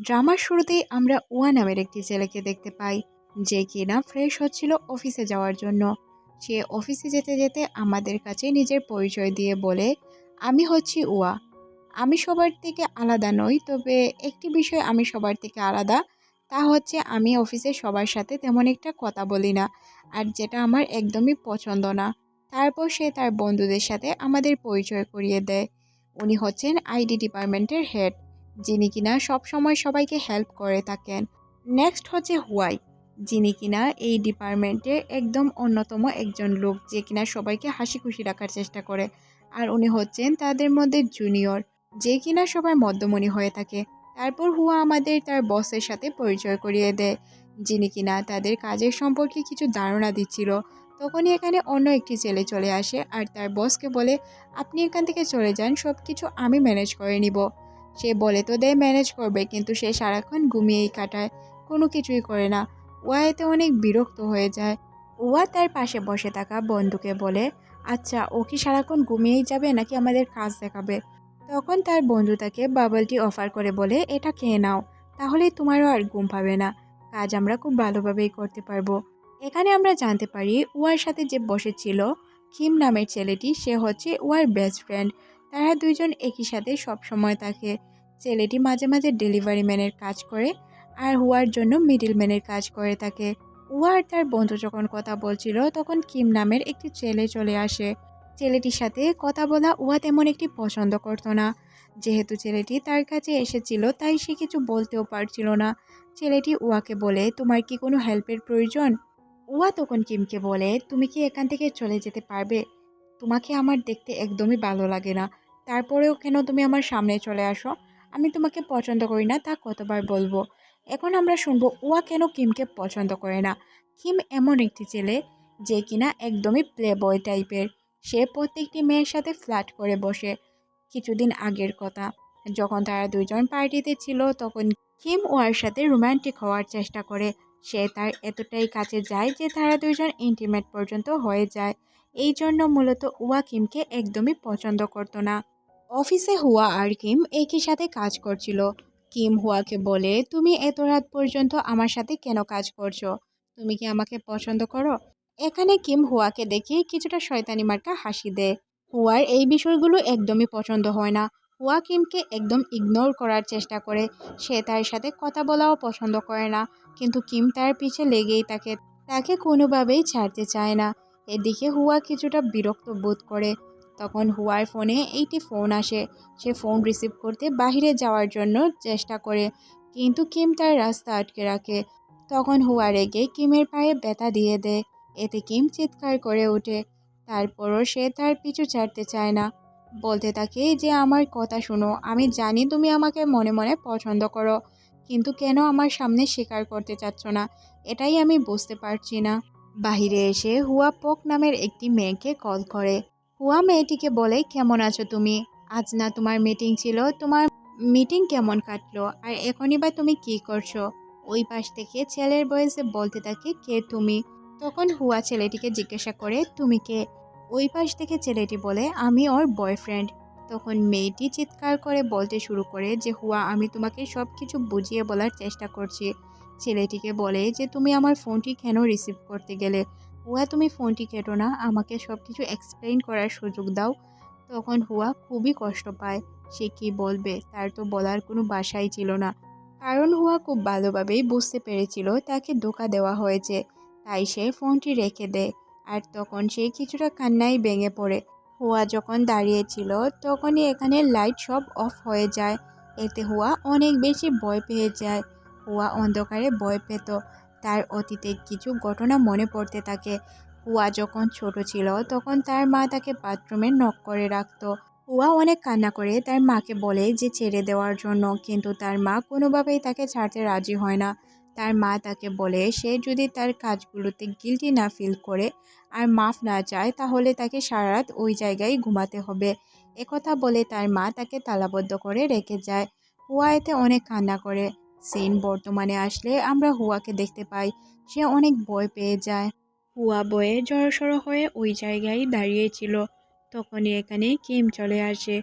ড্রামার শুরুতেই আমরা ওয়া নামের একটি ছেলেকে দেখতে পাই, যে কিনা ফ্রেশ হচ্ছিল অফিসে যাওয়ার জন্য। সে অফিসে যেতে যেতে আমাদের কাছে নিজের পরিচয় দিয়ে বলে, আমি হচ্ছি ওয়া আমি সবার থেকে আলাদা নই, তবে একটি বিষয় আমি সবার থেকে আলাদা। তা হচ্ছে আমি অফিসে সবার সাথে তেমন একটা কথা বলি না, আর যেটা আমার একদমই পছন্দ না। তারপর সে তার বন্ধুদের সাথে আমাদের পরিচয় করিয়ে দেয়। উনি হচ্ছেন আইডি ডিপার্টমেন্টের হেড যিনি কিনা সব সময় সবাইকে হেল্প করে থাকেন। নেক্সট হচ্ছে হুয়াই যিনি কিনা এই ডিপার্টমেন্টে একদম অন্যতম একজন লোক যে কিনা সবাইকে হাসি খুশি রাখার চেষ্টা করে। আর উনি হচ্ছেন তাদের মধ্যে জুনিয়র যে কিনা সবার মধ্যমণি হয়ে থাকে। তারপর হুয়া আমাদের তার বসের সাথে পরিচয় করিয়ে দেয়, যিনি কিনা তাদের কাজের সম্পর্কে কিছু ধারণা দিচ্ছিল। তখনই এখানে অন্য একটি ছেলে চলে আসে আর তার বসকে বলে, আপনি এখান থেকে চলে যান সব কিছু আমি ম্যানেজ করে নিব। সে বলে তো দেয় ম্যানেজ করবে, কিন্তু সে সারাক্ষণ ঘুমিয়েই কাটায়, কোনো কিছুই করে না। ওয়া এতে অনেক বিরক্ত হয়ে যায়। ওয়া তার পাশে বসে থাকা বন্ধুকে বলে আচ্ছা ও কি সারাক্ষণ ঘুমিয়েই যাবে নাকি আমাদের কাজ দেখাবে? তখন তার বন্ধু তাকে বাবলটি অফার করে বলে, এটা খেয়ে নাও তাহলে তোমারও আর ঘুম পাবে না। কাজ আমরা খুব ভালোভাবেই করতে পারব। এখানে আমরা জানতে পারি, ওয়ার সাথে যে বসেছিল কিম নামের ছেলেটি, সে হচ্ছে ওয়ার বেস্ট ফ্রেন্ড তারা দুইজন একই সাথে সব সময় থাকে ছেলেটি মাঝে মাঝে ডেলিভারি ম্যানের কাজ করে আর হুয়ার জন্য মিডিল ম্যানের কাজ করে থাকে ওয়ার তার বন্ধু যখন কথা বলছিল তখন কিম নামের একটি ছেলে চলে আসে। ছেলেটির সাথে কথা বলা উহা তেমন একটি পছন্দ করতো না। যেহেতু ছেলেটি তার কাছে এসেছিল তাই সে কিছু বলতেও পারছিল না। ছেলেটি উয়াকে বলে, তোমার কি কোনো হেল্পের প্রয়োজন? উয়া তখন কিমকে বলে, তুমি কি এখান থেকে চলে যেতে পারবে? তোমাকে আমার দেখতে একদমই ভালো লাগে না। তারপরেও কেন তুমি আমার সামনে চলে আসো? আমি তোমাকে পছন্দ করি না, তা কতবার বলব? এখন আমরা শুনব উয়া কেন কিমকে পছন্দ করে না? কিম এমন একটি ছেলে যে কিনা একদমই প্লে বয় টাইপের সে প্রত্যেকটি মেয়ের সাথে ফ্ল্যাট করে বসে। কিছুদিন আগের কথা, যখন তারা দুইজন পার্টিতে ছিল, তখন কিম ওয়ার সাথে রোম্যান্টিক হওয়ার চেষ্টা করে। সে তার এতটাই কাছে যায় যে তারা দুইজন ইন্টিমেট পর্যন্ত হয়ে যায়। এই জন্য মূলত ওয়া কিমকে একদমই পছন্দ করতো না। অফিসে হুয়া আর কিম একই সাথে কাজ করছিল। কিম হুয়াকে বলে, তুমি এত রাত পর্যন্ত আমার সাথে কেন কাজ করছ? তুমি কি আমাকে পছন্দ করো? এখানে কিম হুয়াকে দেখে কিছুটা শয়তানি মার্কা হাসি দেয়। হুয়ার এই বিষয়গুলো একদমই পছন্দ হয় না। হুয়া কিমকে একদম ইগনোর করার চেষ্টা করে। সে তার সাথে কথা বলাও পছন্দ করে না। কিন্তু কিম তার পিছে লেগেই থাকে তাকে কোনোভাবেই ছাড়তে চায় না। এদিকে হুয়া কিছুটা বিরক্ত বোধ করে। তখন হুয়ার ফোনে এইটি ফোন আসে। সে ফোন রিসিভ করতে বাহিরে যাওয়ার জন্য চেষ্টা করে, কিন্তু কিম তার রাস্তা আটকে রাখে। তখন হুয়া রেগে কিমের পায়ে ব্যথা দিয়ে দেয়। এতে কিম চিৎকার করে ওঠে। তারপরও সে তার পিছু ছাড়তে চায় না। বলতে থাকে যে, আমার কথা শোনো, আমি জানি তুমি আমাকে মনে মনে পছন্দ করো, কিন্তু কেন আমার সামনে স্বীকার করতে চাচ্ছ না? এটাই আমি বুঝতে পারছি না। বাহিরে এসে হুয়া পোক নামের একটি মেয়েকে কল করে। হুয়া মেয়েটিকে বলে, কেমন আছো তুমি? আজ না তোমার মিটিং ছিল, তোমার মিটিং কেমন কাটলো? আর এখনই বা তুমি কি করছ? ওই পাশ থেকে ছেলের বয়সে বলতে থাকে, কে তুমি? তখন হুয়া ছেলেটিকে জিজ্ঞাসা করে, তুমি কে? ওই পাশ থেকে ছেলেটি বলে, আমি ওর বয়ফ্রেন্ড তখন মেয়েটি চিৎকার করে বলতে শুরু করে যে, হুয়া, আমি তোমাকে সব কিছু বুঝিয়ে বলার চেষ্টা করছি। ছেলেটিকে বলে যে, তুমি আমার ফোনটি কেন রিসিভ করতে গেলে? হুয়া, তুমি ফোনটি কেটো না, আমাকে সব কিছু এক্সপ্লেন করার সুযোগ দাও। তখন হুয়া খুবই কষ্ট পায়, সে কি বলবে, তার তো বলার কোনো বাসাই ছিল না। কারণ হুয়া খুব ভালোভাবেই বুঝতে পেরেছিল, তাকে ধোকা দেওয়া হয়েছে, তাই সে ফোনটি রেখে দেয় আর তখন সে কিছুটা কান্নাই ভেঙে পড়ে। হুয়া যখন দাঁড়িয়েছিল, তখনই এখানে লাইট সব অফ হয়ে যায়। এতে হুয়া অনেক বেশি ভয় পেয়ে যায়। হুয়া অন্ধকারে ভয় পেত। তার অতীতের কিছু ঘটনা মনে পড়তে থাকে। হুয়া যখন ছোট ছিল, তখন তার মা তাকে বাথরুমে নক করে রাখতো। হুয়া অনেক কান্না করে তার মাকে বলে যে, ছেড়ে দেওয়ার জন্য। কিন্তু তার মা কোনোভাবেই তাকে ছাড়তে রাজি হয় না। তার মা তাকে বলে, সে যদি তার কাজগুলোতে গিলটি না ফিল করে আর মাফ না চায়, তাহলে তাকে সারা রাত ওই জায়গায় ঘুমাতে হবে। একথা বলে তার মা তাকে তালাবদ্ধ করে রেখে যায়। হুয়া এতে অনেক কান্না করে। সিন বর্তমানে আসলে আমরা হুয়াকে দেখতে পাই। সে অনেক ভয় পেয়ে যায়। হুয়া বয়ে জড়সড় হয়ে ওই জায়গায় দাঁড়িয়েছিল তখনই এখানে কিম চলে আসে।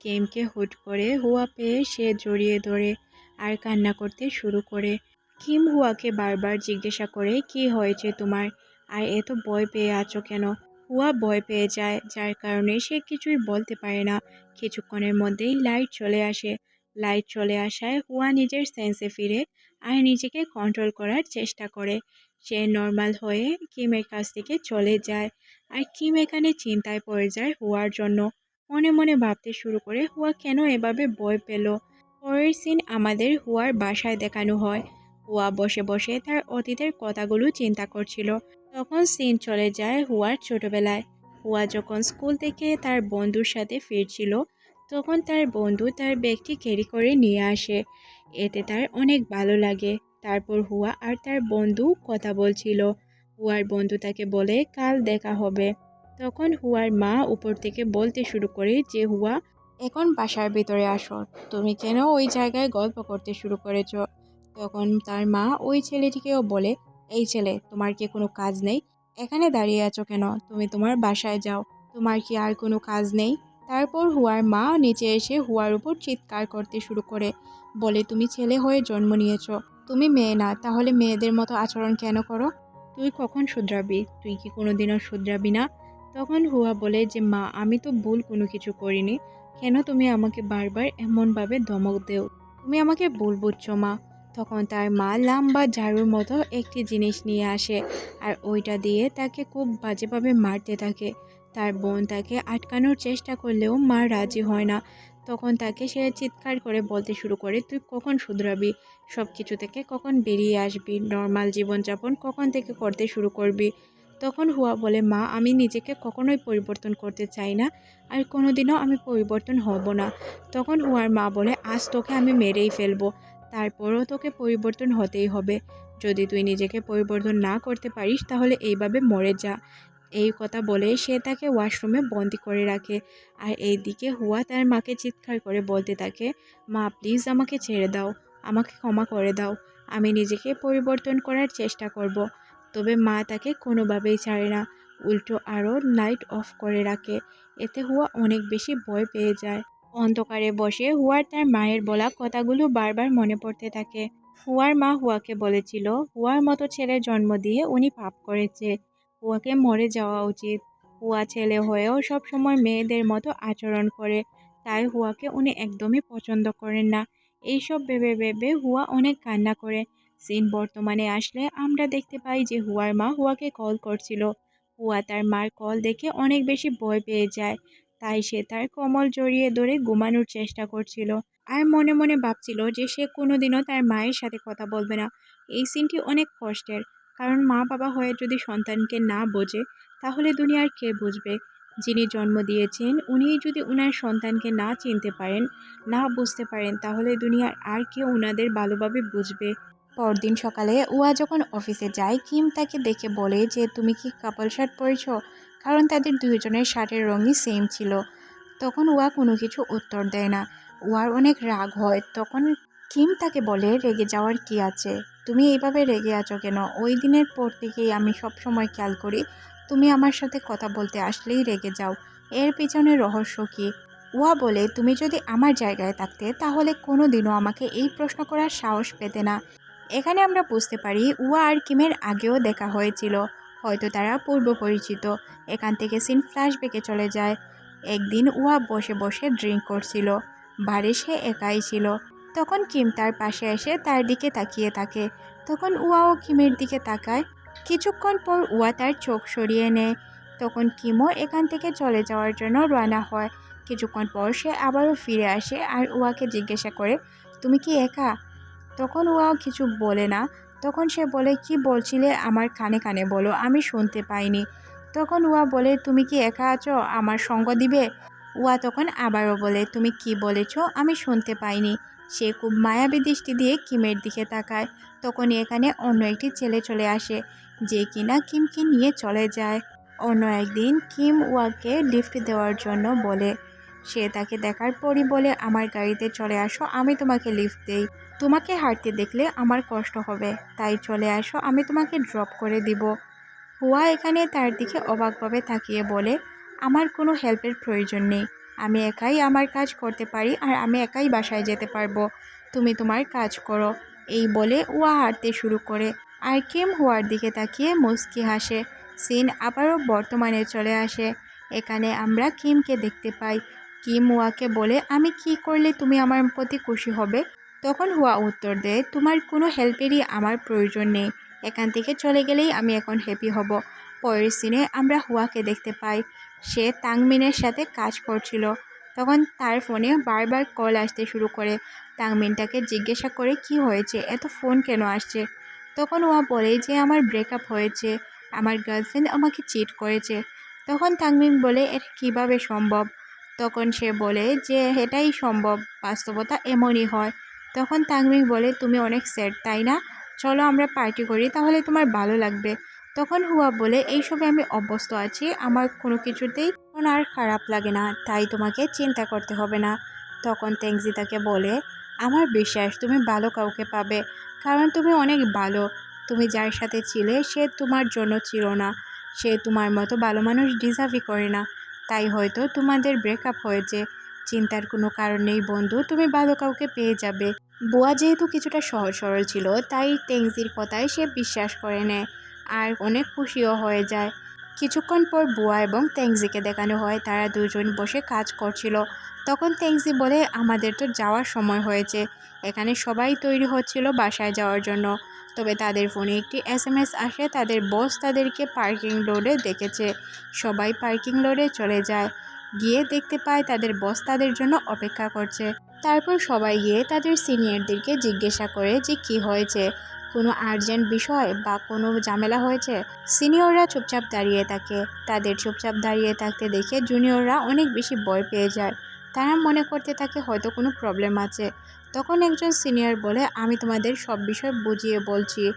কিমকে হুট করে হুয়া পেয়ে সে জড়িয়ে ধরে আর কান্না করতে শুরু করে। কিম হুয়াকে বারবার জিজ্ঞাসা করে, কি হয়েছে তোমার? আর এত ভয় পেয়ে আছো কেন? হুয়া ভয় পেয়ে যায়, যার কারণে সে কিছুই বলতে পারে না। কিছুক্ষণের মধ্যেই লাইট চলে আসে। লাইট চলে আসায় হুয়া নিজের সেন্সে ফিরে আর নিজেকে কন্ট্রোল করার চেষ্টা করে। সে নর্মাল হয়ে কিমের কাছ থেকে চলে যায় আর কিম এখানে চিন্তায় পড়ে যায় হুয়ার জন্য। মনে মনে ভাবতে শুরু করে হুয়া কেন এভাবে ভয় পেল? পরের সিন আমাদের হুয়ার বাসায় দেখানো হয়। হুয়া বসে বসে তার অতীতের কথাগুলো চিন্তা করছিল। তখন সিন চলে যায় হুয়ার ছোটবেলায়। হুয়া যখন স্কুল থেকে তার বন্ধুর সাথে ফিরছিল তখন তার বন্ধু তার ব্যাগটি ক্যারি করে নিয়ে আসে। এতে তার অনেক ভালো লাগে। তারপর হুয়া আর তার বন্ধু কথা বলছিল। হুয়ার বন্ধু তাকে বলে, কাল দেখা হবে। তখন হুয়ার মা উপর থেকে বলতে শুরু করে যে, হুয়া, এখন বাসার ভিতরে আসো। তুমি কেন ওই জায়গায় গল্প করতে শুরু করেছ? তখন তার মা ওই ছেলেটিকেও বলে, এই ছেলে, তোমার কি কোনো কাজ নেই? এখানে দাঁড়িয়ে আছো কেন? তুমি তোমার বাসায় যাও। তোমার কি আর কোনো কাজ নেই? তারপর হুয়ার মা নিচে এসে হুয়ার উপর চিৎকার করতে শুরু করে, বলে, তুমি ছেলে হয়ে জন্ম নিয়েছো। তুমি মেয়ে না, তাহলে মেয়েদের মতো আচরণ কেন করো? তুই কখন শুধরাবি? তুই কি কোনোদিনও শুধরাবি না? তখন হুয়া বলে যে, মা, আমি তো ভুল কোনো কিছু করিনি। কেন তুমি আমাকে বারবার এমনভাবে ধমক দেও? তুমি আমাকে ভুল বুঝছ, মা। তখন তার মা লাম্বা ঝাড়ুর মতো একটি জিনিস নিয়ে আসে, আর ওইটা দিয়ে তাকে খুব বাজেভাবে মারতে থাকে। তার বোন তাকে আটকানোর চেষ্টা করলেও মা রাজি হয় না। তখন তাকে সে চিৎকার করে বলতে শুরু করে, তুই কখন শুধরাবি? সব কিছু থেকে কখন বেরিয়ে আসবি? নর্মাল জীবনযাপন কখন থেকে করতে শুরু করবি? তখন হুয়া বলে, মা, আমি নিজেকে কখনোই পরিবর্তন করতে চাই না আর কোনোদিনও আমি পরিবর্তন হব না। তখন হুয়ার মা বলে, আজ তোকে আমি মেরেই ফেলব। তারপরও তোকে পরিবর্তন হতেই হবে। যদি তুই নিজেকে পরিবর্তন না করতে পারিস, তাহলে এইভাবে মরে যা। এই কথা বলে সে তাকে ওয়াশরুমে বন্দি করে রাখে। আর এইদিকে হুয়া তার মাকে চিৎকার করে বলতে থাকে, মা প্লিজ আমাকে ছেড়ে দাও, আমাকে ক্ষমা করে দাও। আমি নিজেকে পরিবর্তন করার চেষ্টা করব। তবে মা তাকে কোনোভাবেই ছাড়ে না। উল্টো আরও লাইট অফ করে রাখে। এতে হুয়া অনেক বেশি ভয় পেয়ে যায়। অন্ধকারে বসে হুয়ার তার মায়ের বলা কথাগুলো বারবার মনে পড়তে থাকে। হুয়ার মা হুয়াকে বলেছিল, হুয়ার মতো ছেলে জন্ম দিয়ে উনি পাপ করেছে। হুয়াকে মরে যাওয়া উচিত। হুয়া ছেলে হয়েও সবসময় মেয়েদের মতো আচরণ করে, তাই হুয়াকে উনি একদমই পছন্দ করেন না। এইসব ভেবে ভেবে হুয়া অনেক কান্না করে। সিন বর্তমানে আসলে আমরা দেখতে পাই যে হুয়ার মা হুয়াকে কল করছিল। হুয়া তার মার কল দেখে অনেক বেশি ভয় পেয়ে যায়। তাই সে তার কমল জড়িয়ে ধরে ঘুমানোর চেষ্টা করছিল। আর মনে মনে ভাবছিল যে সে কোনোদিনও তার মায়ের সাথে কথা বলবে না। এই সিনটি অনেক কষ্টের। কারণ মা বাবা হয়ে যদি সন্তানকে না বোঝে, তাহলে দুনিয়ার কে বুঝবে? যিনি জন্ম দিয়েছেন উনি যদি উনার সন্তানকে না চিনতে পারেন, না বুঝতে পারেন, তাহলে দুনিয়ার আর কেউ উনাদের ভালোভাবে বুঝবে। পরদিন সকালে উয়া যখন অফিসে যায়, কিম তাকে দেখে বলে যে, তুমি কি কাপল শার্ট পরেছ? কারণ তাদের দুজনের শার্টের রঙই সেম ছিল। তখন উয়া কোনো কিছু উত্তর দেয় না। উয়ার অনেক রাগ হয়। তখন কিম তাকে বলে, রেগে যাওয়ার কি আছে? তুমি এইভাবে রেগে আছো কেন? ওই দিনের পর থেকেই আমি সব সময় খেয়াল করি, তুমি আমার সাথে কথা বলতে আসলেই রেগে যাও। এর পিছনে রহস্য কী? উয়া বলে, তুমি যদি আমার জায়গায় থাকতে, তাহলে কোনো দিনও আমাকে এই প্রশ্ন করার সাহস পেতে না। এখানে আমরা বুঝতে পারি উয়া আর কিমের আগেও দেখা হয়েছিল। হয়তো তারা পূর্ব পরিচিত। এখান থেকে সিন ফ্ল্যাশব্যাকে চলে যায়। একদিন উয়া বসে বসে ড্রিঙ্ক করছিল। বাড়ি সে একাই ছিল। তখন কিম তার পাশে এসে তার দিকে তাকিয়ে থাকে। তখন উয়াও কিমের দিকে তাকায়। কিছুক্ষণ পর উয়া তার চোখ সরিয়ে নেয়। তখন কিমও এখান থেকে চলে যাওয়ার জন্য রানা হয়। কিছুক্ষণ পর সে আবারও ফিরে আসে আর উয়াকে জিজ্ঞাসা করে, তুমি কি একা? তখন উয়াও কিছু বলে না। তখন সে বলে, কি বলছিলে আমার কানে কানে বলো, আমি শুনতে পাইনি। তখন উয়া বলে, তুমি কি একা আছো? আমার সঙ্গ দিবে? উয়া তখন আবারও বলে, তুমি কি বলেছ? আমি শুনতে পাইনি। সে খুব মায়াবী দৃষ্টি দিয়ে কিমের দিকে তাকায়। তখনই এখানে অন্য একটি ছেলে চলে আসে, যে কিনা কিমকে নিয়ে চলে যায়। অন্য একদিন কিম ওয়াকে লিফট দেওয়ার জন্য বলে, সে তাকে দেখার পরই বলে, আমার গাড়িতে চলে আসো, আমি তোমাকে লিফট দেই। তোমাকে হাঁটতে দেখলে আমার কষ্ট হবে, তাই চলে আসো, আমি তোমাকে ড্রপ করে দিব হুয়া এখানে তার দিকে অবাকভাবে তাকিয়ে বলে, আমার কোনো হেল্পের প্রয়োজন নেই। আমি একাই আমার কাজ করতে পারি আর আমি একাই বাসায় যেতে পারব। তুমি তোমার কাজ করো। এই বলে ওয়া হাঁটতে শুরু করে। আর কিম হুয়ার দিকে তাকিয়ে মুস্কি হাসে। সিন আবারও বর্তমানে চলে আসে। এখানে আমরা কিমকে দেখতে পাই। কিম হুয়াকে বলে, আমি কি করলে তুমি আমার প্রতি খুশি হবে? তখন হুয়া উত্তর দেয়, তোমার কোনো হেল্পেরই আমার প্রয়োজন নেই। এখান থেকে চলে গেলেই আমি এখন হ্যাপি হব। পরের সিনে আমরা হুয়াকে দেখতে পাই। সে তাংমিনের সাথে কাজ করছিল। তখন তার ফোনে বারবার কল আসতে শুরু করে। তাংমিনটাকে জিজ্ঞাসা করে, কি হয়েছে? এত ফোন কেন আসছে? তখন ওয়া বলে যে, আমার ব্রেকআপ হয়েছে। আমার গার্লফ্রেন্ড আমাকে চিট করেছে। তখন তাংমিন বলে, এটা কীভাবে সম্ভব? তখন সে বলে যে, এটাই সম্ভব। বাস্তবতা এমনই হয়। তখন তাংমিন বলে, তুমি অনেক স্যাড তাই না? চলো আমরা পার্টি করি, তাহলে তোমার ভালো লাগবে। তখন হুয়া বলে, এইসবে আমি অভ্যস্ত আছি, আমার কোনো কিছুতেই এখন আর খারাপ লাগে না, তাই তোমাকে চিন্তা করতে হবে না। তখন তেংজি তাকে বলে, আমার বিশ্বাস, তুমি ভালো কাউকে পাবে, কারণ তুমি অনেক ভালো। তুমি যার সাথে ছিলে, সে তোমার জন্য ছিল না। সে তোমার মতো ভালো মানুষ ডিজার্ভই করে না। তাই হয়তো তোমাদের ব্রেকআপ হয়েছে। চিন্তার কোনো কারণ নেই বন্ধু, তুমি ভালো কাউকে পেয়ে যাবে। বুয়া যেহেতু কিছুটা সহজ সরল ছিল, তাই তেংজির কথায় সে বিশ্বাস করে নেয়। আর অনেক খুশিও হয়ে যায়। কিছুক্ষণ পর বুয়া এবং তেংজিকে দেখানো হয়, তারা দুজন বসে কাজ করছিল। তখন তেংজি বলে, আমাদের তো যাওয়ার সময় হয়েছে। এখানে সবাই তৈরি হচ্ছিল বাসায় যাওয়ার জন্য। তবে তাদের ফোনে একটি এস এম এস আসে, তাদের বস তাদেরকে পার্কিং লোডে দেখেছে। সবাই পার্কিং লোডে চলে যায়। গিয়ে দেখতে পায়, তাদের বস তাদের জন্য অপেক্ষা করছে। তারপর সবাই গিয়ে তাদের সিনিয়রদেরকে জিজ্ঞাসা করে যে কি হয়েছে। কোনো আর্জেন্ট বিষয় বা কোনো ঝামেলা হয়েছে? সিনিয়ররা চুপচাপ দাঁড়িয়ে থাকে। তাদের চুপচাপ দাঁড়িয়ে থাকতে দেখে জুনিয়ররা অনেক বেশি ভয় পেয়ে যায়। তারা মনে করতে থাকে হয়তো কোনো প্রবলেম আছে। তখন একজন সিনিয়র বলে, আমি তোমাদের সব বিষয় বুঝিয়ে বলছি।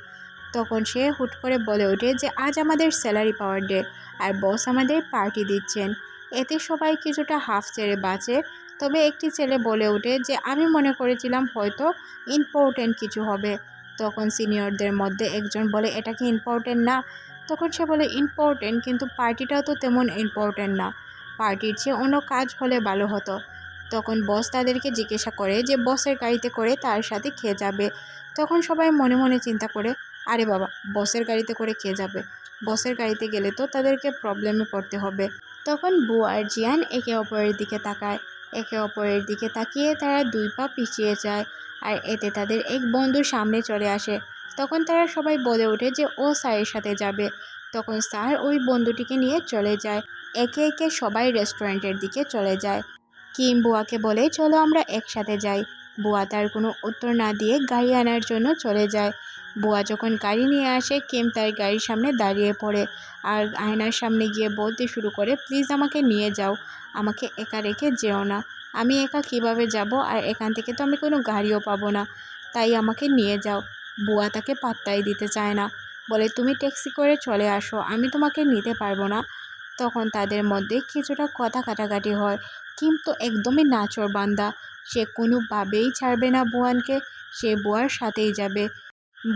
তখন সে হুট করে বলে ওঠে যে, আজ আমাদের স্যালারি পাওয়ার ডে আর বস আমাদের পার্টি দিচ্ছেন। এতে সবাই কিছুটা হাফ ছেড়ে বাঁচে। তবে একটি ছেলে বলে ওঠে যে, আমি মনে করেছিলাম হয়তো ইম্পর্টেন্ট কিছু হবে। তখন সিনিয়রদের মধ্যে একজন বলে, এটা কি ইম্পর্টেন্ট না? তখন সে বলে ইম্পর্টেন্ট কিন্তু পার্টিটাও তো তেমন ইম্পর্টেন্ট না। পার্টির চেয়ে অন্য কাজ হলে ভালো হতো। তখন বস তাদেরকে জিজ্ঞাসা করে যে, বসের গাড়িতে করে তার সাথে খেয়ে যাবে? তখন সবাই মনে মনে চিন্তা করে, আরে বাবা, বসের গাড়িতে করে খেয়ে যাবে। বসের গাড়িতে গেলে তো তাদেরকে প্রবলেমে পড়তে হবে। তখন বু আর জিয়ান একে অপরের দিকে তাকায়। একে অপরের দিকে তাকিয়ে তারা দুই পা পিছিয়ে যায়। আর এতে তাদের এক বন্ধুর সামনে চলে আসে। তখন তারা সবাই বলে ওঠে যে, ও স্যারের সাথে যাবে। তখন স্যার ওই বন্ধুটিকে নিয়ে চলে যায়। একে একে সবাই রেস্টুরেন্টের দিকে চলে যায়। কিম বুয়াকে বলে, চলো আমরা একসাথে যাই। বুয়া তার কোনো উত্তর না দিয়ে গাড়ি আনার জন্য চলে যায়। বুয়া যখন গাড়ি নিয়ে আসে, কিম তার গাড়ির সামনে দাঁড়িয়ে পড়ে। আর আয়নার সামনে গিয়ে বলতে শুরু করে, প্লিজ আমাকে নিয়ে যাও। আমাকে একা রেখে যেও না। আমি একা কীভাবে যাব? আর এখান থেকে তো আমি কোনো গাড়িও পাবো না। তাই আমাকে নিয়ে যাও। বুয়া তাকে পাত্তাই দিতে চায় না। বলে, তুমি ট্যাক্সি করে চলে আসো। আমি তোমাকে নিতে পারব না। তখন তাদের মধ্যে কিছুটা কথা কাটাকাটি হয়। কিন্তু একদমই নাচর বান্দা। সে কোনোভাবেই ছাড়বে না বুয়ানকে। সে বুয়ার সাথেই যাবে।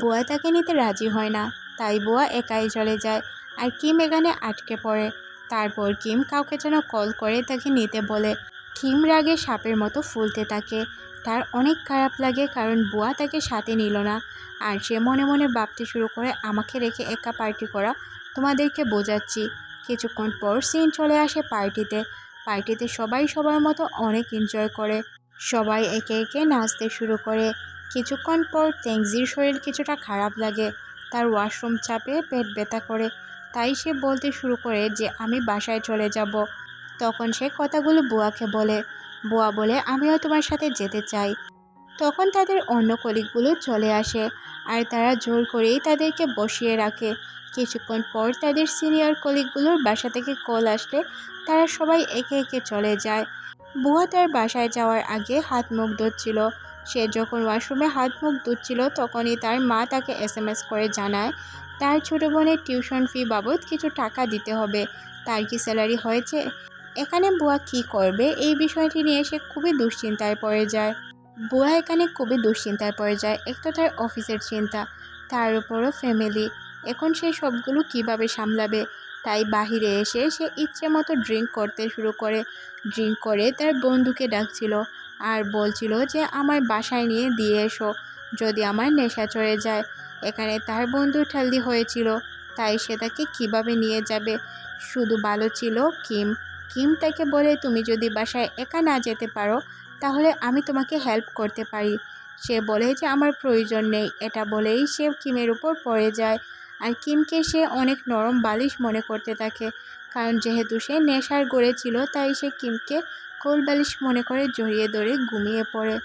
বুয়া তাকে নিতে রাজি হয় না। তাই বুয়া একাই চলে যায়। আর কিম এখানে আটকে পড়ে। তারপর কিম কাউকে যেন কল করে তাকে নিতে বলে। কিম রাগে সাপের মতো ফুলতে থাকে। তার অনেক খারাপ লাগে কারণ বুয়া তাকে সাথে নিল না। আর সে মনে মনে ভাবতে শুরু করে, আমাকে রেখে একা পার্টি করা, তোমাদেরকে বোঝাচ্ছি। কিছুক্ষণ পর সিন চলে আসে পার্টিতে। পার্টিতে সবাই সবার মতো অনেক এনজয় করে। সবাই একে একে নাচতে শুরু করে। কিছুক্ষণ পর তেংজির শরীর কিছুটা খারাপ লাগে। তার ওয়াশরুম চাপে পেট ব্যথা করে। তাই সে বলতে শুরু করে যে, আমি বাসায় চলে যাব। তখন সে কথাগুলো বুয়াকে বলে, বুয়া বলে, আমিও তোমার সাথে যেতে চাই। তখন তাদের অন্য কলিগগুলো চলে আসে আর তারা জোর করেই তাদেরকে বসিয়ে রাখে। কিছুক্ষণ পর তাদের সিনিয়র কলিগগুলোর বাসা থেকে কল আসলে তারা সবাই একে একে চলে যায়। বুয়া তার বাসায় যাওয়ার আগে হাত মুখ ধুচ্ছিল। সে যখন ওয়াশরুমে হাত মুখ ধুচ্ছিল তখনই তার মা তাকে এস করে জানায়, তার ছোটো বোনের টিউশন ফি বাবদ কিছু টাকা দিতে হবে। তার কি স্যালারি হয়েছে? এখানে বুয়া কি করবে? এই বিষয়টি নিয়ে সে খুবই দুশ্চিন্তায় পড়ে যায়। বুয়া এখানে খুবই দুশ্চিন্তায় পড়ে যায়। এক তো তার অফিসের চিন্তা, তার উপরও ফ্যামিলি এখন সে সবগুলো কীভাবে সামলাবে? তাই বাহিরে এসে সে ইচ্ছে মতো ড্রিঙ্ক করতে শুরু করে। ড্রিঙ্ক করে তার বন্ধুকে ডাকছিল আর বলছিল যে আমার বাসায় নিয়ে দিয়ে এসো, যদি আমার নেশা চড়ে যায়। এখানে তার বন্ধু ঠালদি হয়েছিল। তাই সে তাকে কীভাবে নিয়ে যাবে? শুধু ভালো ছিল কিম। কিম তাকে বলে, তুমি যদি বাসায় একা না যেতে পারো, তাহলে আমি তোমাকে হেল্প করতে পারি। সে বলে যে, আমার প্রয়োজন নেই। এটা বলেই সে কিমের উপর পড়ে যায়। আর কিমকে সে অনেক নরম বালিশ মনে করতে থাকে। কারণ যেহেতু সে নেশার গড়েছিল তাই সে কিমকে কোল বালিশ মনে করে জড়িয়ে ধরে ঘুমিয়ে পড়ে।